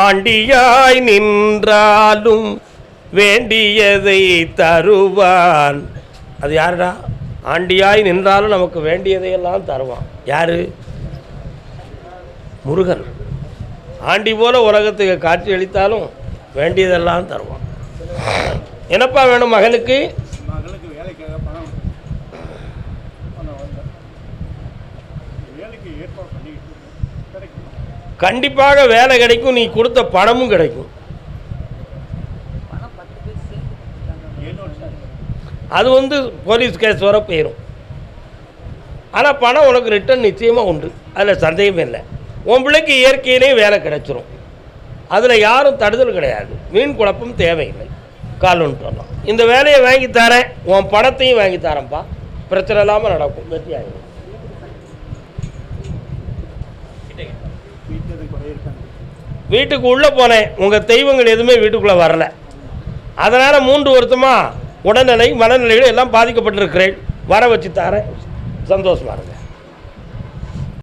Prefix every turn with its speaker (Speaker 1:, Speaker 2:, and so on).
Speaker 1: ஆண்டியாய் நின்றாலும் வேண்டியதை தருவான். அது யாருடா? ஆண்டியாய் நின்றாலும் நமக்கு வேண்டியதையெல்லாம் தருவான். யாரு? முருகன். ஆண்டி போல உலகத்துக்கு காட்சி அளித்தாலும் வேண்டியதெல்லாம் தருவான். என்னப்பா வேணும் மகனுக்கு? கண்டிப்பாக வேலை கிடைக்கும் நீ கொடுத்த பணமும் கிடைக்கும். அது வந்து போலீஸ் கேஸ் வர போயிடும் ஆனால் பணம் உனக்கு ரிட்டர்ன் நிச்சயமாக உண்டு. அதில் சந்தேகமே இல்லை. உன் பிள்ளைக்கு இயற்கையிலே வேலை கிடைச்சிரும். அதில் யாரும் தடுதல் கிடையாது. மீன் குழப்பம் தேவையில்லை. கால் ஒன்று வரலாம். இந்த வேலையை வாங்கி தரேன். உன் பணத்தையும் வாங்கி தரேன்ப்பா. பிரச்சனை இல்லாமல் நடக்கும். வெற்றி ஆகிடும் வீட்டுக்கு உள்ளே போனேன். உங்கள் தெய்வங்கள் எதுவுமே வீட்டுக்குள்ளே வரல. அதனால் மூன்று வருத்தமாக உடல்நிலை மனநிலைகள் எல்லாம் பாதிக்கப்பட்டிருக்கிறேன். வர வச்சு தரேன். சந்தோஷமா இருங்க.